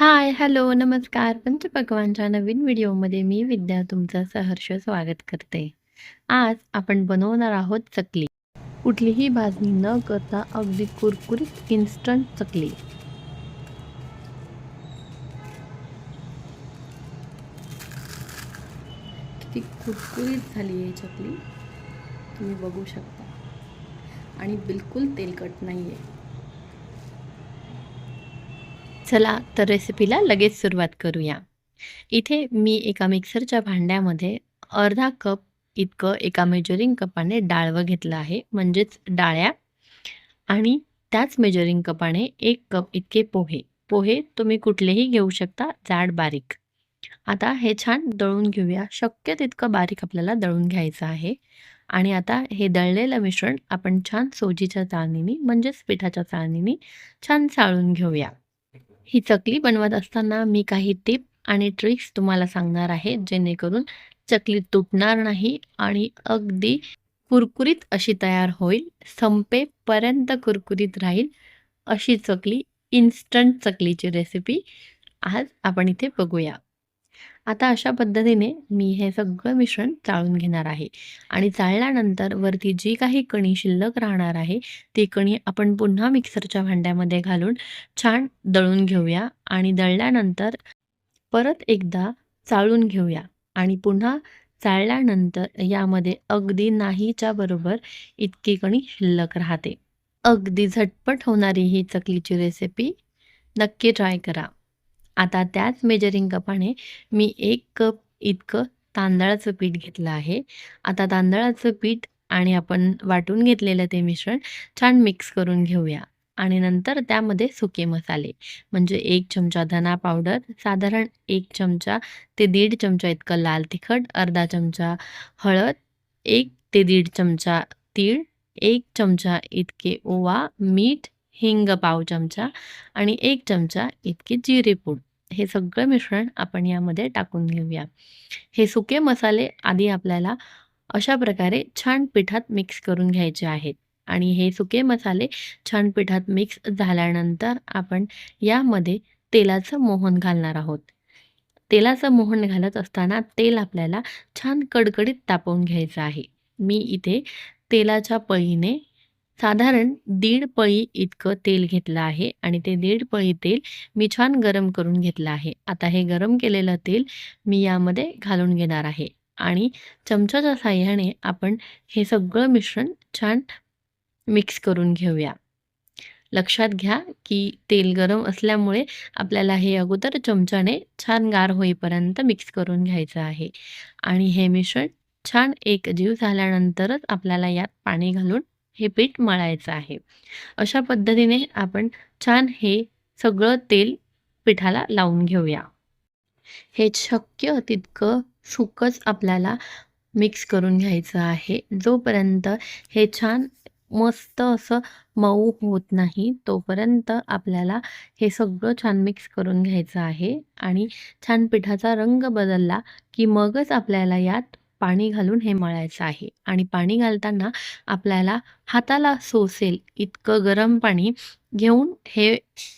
हाय, hello, नमस्कार. पंचपक्वान्नच्या नवीन व्हिडिओमध्ये मी विद्या तुमचं सहर्ष स्वागत करते. आज आपण बनवणार आहोत चकली. कुठलीही भाजणी न करता अगदी कुरकुरीत इन्स्टंट चकली. किती कुरकुरीत झाली आहे चकली तुम्ही बघू शकता आणि बिलकुल तेलकट नाही आहे. चला तर रेसिपीला लगेच सुरुवात करूया. इथे मी एका मिक्सरच्या भांड्यामध्ये अर्धा कप इतकं एका मेजरिंग कपाने डाळवं घेतलं आहे म्हणजेच डाळ्या आणि त्याच मेजरिंग कपाने एक कप इतके पोहे. पोहे तुम्ही कुठलेही घेऊ शकता जाड बारीक. आता हे छान दळून घेऊया. शक्य तितकं बारीक आपल्याला दळून घ्यायचं आहे आणि आता हे दळलेलं मिश्रण आपण छान सोजीच्या चाळणीनी म्हणजेच पिठाच्या चाळणीनी छान चाळून घेऊया. ही चकली बनवत असताना मी काही टिप आणि ट्रिक्स तुम्हाला सांगणार आहे जेणेकरून चकली तुटणार नाही आणि अगदी कुरकुरीत अशी तयार होईल. संपेपर्यंत कुरकुरीत राहील अशी चकली इन्स्टंट चकलीची रेसिपी आज आपण इथे बघूया. आता अशा पद्धतीने मी हे सगळं मिश्रण चाळून घेणार आहे आणि चाळल्यानंतर वरती जी काही कणी शिल्लक राहणार आहे ती कणी आपण पुन्हा मिक्सरच्या भांड्यामध्ये घालून छान दळून घेऊया आणि दळल्यानंतर परत एकदा चाळून घेऊया आणि पुन्हा चाळल्यानंतर यामध्ये अगदी नाहीच्या बरोबर इतकी कणी शिल्लक राहते. अगदी झटपट होणारी ही चकलीची रेसिपी नक्की ट्राय करा. आता त्याच मेजरिंग कपाने मी एक कप इतकं तांदळाचं पीठ घेतलं आहे. आता तांदळाचं पीठ आणि आपण वाटून घेतलेलं ते मिश्रण छान मिक्स करून घेऊया आणि नंतर त्यामध्ये सुके मसाले म्हणजे एक चमचा धना पावडर, साधारण एक चमचा ते दीड चमचा इतकं लाल तिखट, अर्धा चमचा हळद, एक ते दीड चमचा तीळ, एक चमचा इतके ओवा, मीठ, हिंग पाव चमचा आणि एक चमचा इतके जिरे पूड. हे सगळं मिश्रण आपण यामध्ये टाकून घेऊया. हे सुके मसाले आधी आपल्याला अशा प्रकारे छान पिठात मिक्स करून घ्यायचे आहेत आणि हे सुके मसाले छान पिठात मिक्स झाल्यानंतर आपण यामध्ये तेलाचं मोहन घालणार आहोत. तेलाचं मोहन घालत असताना तेल आपल्याला छान कडकडीत तापवून घ्यायचं आहे. मी इथे तेलाच्या पळीने साधारण दीड पळी इतकं तेल घेतलं आहे आणि ते दीड पळी तेल मी छान गरम करून घेतलं आहे. आता हे गरम केलेलं तेल मी यामध्ये घालून घेणार आहे आणि चमच्याच्या साह्याने आपण हे सगळं मिश्रण छान मिक्स करून घेऊया. लक्षात घ्या की तेल गरम असल्यामुळे आपल्याला हे अगोदर चमच्याने छान गार होईपर्यंत मिक्स करून घ्यायचं आहे आणि हे मिश्रण छान एकजीव झाल्यानंतरच आपल्याला यात पाणी घालून हे पीठ मळायचं आहे. अशा पद्धतीने आपण छान हे सगळं तेल पिठाला लावून घेऊया. हे शक्य तितकं सुकच आपल्याला मिक्स करून घ्यायचं आहे. जोपर्यंत हे छान मस्त असं मऊ होत नाही तोपर्यंत आपल्याला हे सगळं छान मिक्स करून घ्यायचं आहे आणि छान पिठाचा रंग बदलला की मगच आपल्याला यात पाणी घालून हे मळायचं आहे. आणि पाणी घालताना आपल्याला हाताला सोसेल इतकं गरम पाणी घेऊन हे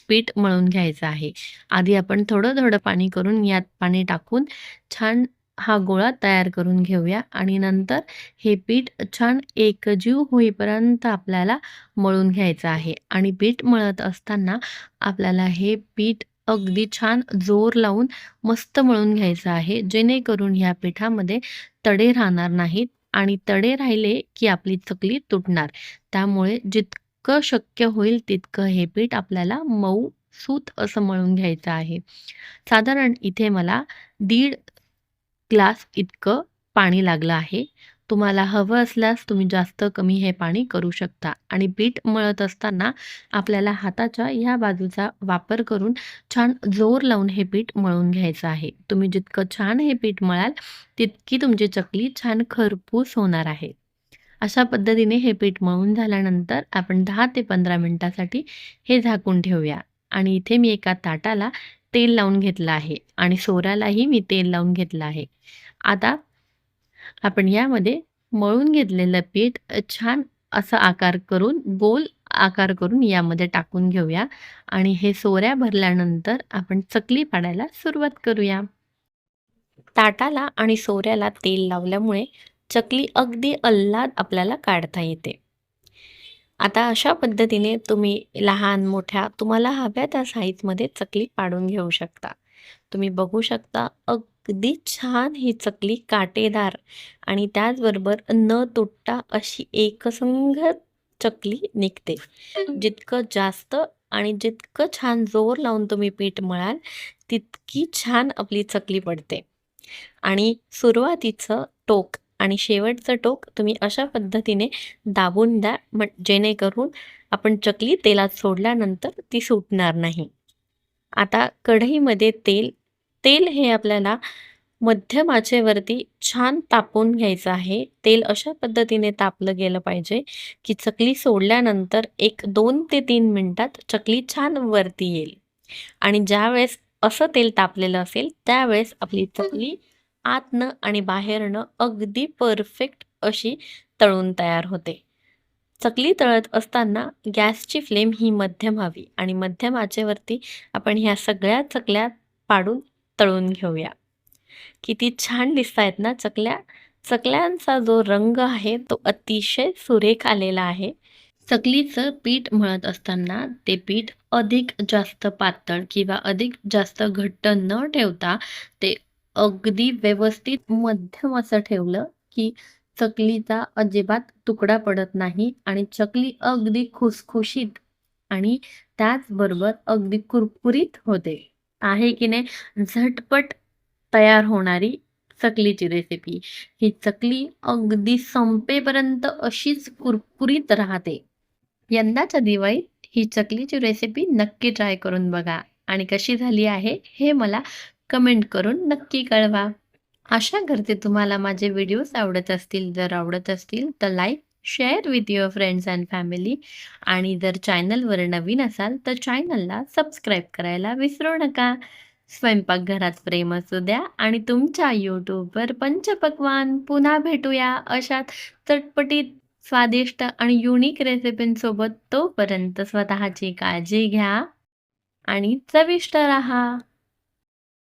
पीठ मळून घ्यायचं आहे. आधी आपण थोडं-थोडं पाणी करून यात पाणी टाकून छान हा गोळा तयार करून घेऊया. आणि नंतर हे पीठ छान एकजीव होईपर्यंत आपल्याला मळून घ्यायचं आहे. आणि पीठ मळत असताना आपल्याला हे पीठ अगदी छान जोर लावून मस्त मळून घ्यायचं आहे. जेणेकरून ह्या पिठामध्ये तडे राहणार नाहीत आणि तडे राहिले की आपली चकली तुटणार. त्यामुळे जितकं शक्य होईल तितकं हे पीठ आपल्याला मऊ सूत असं मळून घ्यायचं आहे. साधारण इथे मला दीड ग्लास इतकं पाणी लागलं आहे. तुम्हाला हवं असल्यास तुम्ही जास्त कमी हे पाणी करू शकता आणि पीठ मळत असताना आपल्याला हाताच्या ह्या बाजूचा वापर करून छान जोर लावून हे पीठ मळून घ्यायचं आहे. तुम्ही जितकं छान हे पीठ मळाल तितकी तुमची चकली छान खरपूस होणार आहे. अशा पद्धतीने हे पीठ मळून झाल्यानंतर आपण दहा ते पंधरा मिनटासाठी हे झाकून ठेवूया आणि इथे मी एका ताटाला तेल लावून घेतलं आहे आणि सोऱ्यालाही मी तेल लावून घेतलं आहे. आता आपण यामध्ये मळून घेतलेलं पीठ छान असा आकार करून गोल आकार करून यामध्ये टाकून घेऊया. आणि हे सोऱ्या भरल्यानंतर आपण चकली पाडायला सुरुवात करूया. ताटाला आणि सोऱ्याला तेल लावल्यामुळे चकली अगदी अल्लाद आपल्याला काढता येते. आता अशा पद्धतीने तुम्ही लहान मोठ्या तुम्हाला हव्या त्या साईजमध्ये चकली पाडून घेऊ शकता. तुम्ही बघू शकता अगदी छान ही चकली काटेदार आणि त्याचबरोबर न तुटता अशी एकसंघ चकली निघते. जितकं जास्त आणि जितकं छान जोर लावून तुम्ही पीठ मळाल तितकी छान आपली चकली पडते. आणि सुरुवातीचं टोक आणि शेवटचं टोक तुम्ही अशा पद्धतीने दाबून द्या म जेणेकरून आपण चकली तेलात सोडल्यानंतर ती सुटणार नाही. आता कढईमध्ये तेल तेल हे आपल्याला मध्यम आचेवरती छान तापून घ्यायचं आहे. तेल अशा पद्धतीने तापलं गेलं पाहिजे की चकली सोडल्यानंतर एक दोन ते तीन मिनटात चकली छान वरती येईल. आणि ज्यावेळेस असं तेल तापलेलं असेल त्यावेळेस आपली चकली आतनं आणि बाहेरनं अगदी परफेक्ट अशी तळून तयार होते. चकली तळत असताना गॅसची फ्लेम ही मध्यम हवी आणि मध्यम आचेवरती आपण ह्या सगळ्या चकल्या पाडून तळून घेऊया. किती छान दिसत आहेत ना चकल्या. चकल्यांचा जो रंग आहे तो अतिशय सुरेख आलेला आहे. चकलीचं पीठ मळत असताना ते पीठ अधिक जास्त पातळ किंवा अधिक जास्त घट्ट न ठेवता ते अगदी व्यवस्थित मध्यम असं ठेवलं की चकलीचा अजिबात तुकडा पडत नाही आणि चकली अगदी खुसखुशीत आणि त्याचबरोबर अगदी कुरकुरीत होते. आहे की नाही? झटपट तयार होणारी चकलीची रेसिपी ही चकली अगदी संपेपर्यंत अशीच कुरकुरीत राहते. यंदाच्या दिवाळीत ही चकलीची रेसिपी नक्की ट्राय करून बघा. आणि कशी झाली आहे हे मला कमेंट करून नक्की कळवा. आशा करते तुम्हाला माझे व्हिडिओज आवडत असतील. जर आवडत असतील तर like share with your friends and family आणि जर चॅनलवर नवीन असाल तर चॅनलला सबस्क्राईब करायला विसरू नका. स्वयंपाकघरात प्रेम असू द्या आणि तुमच्या यूट्यूबवर पंचपक्वान पुन्हा भेटूया. अशात चटपटीत स्वादिष्ट आणि युनिक रेसिपींसोबत तोपर्यंत स्वतःची काळजी घ्या आणि चविष्ट राहा.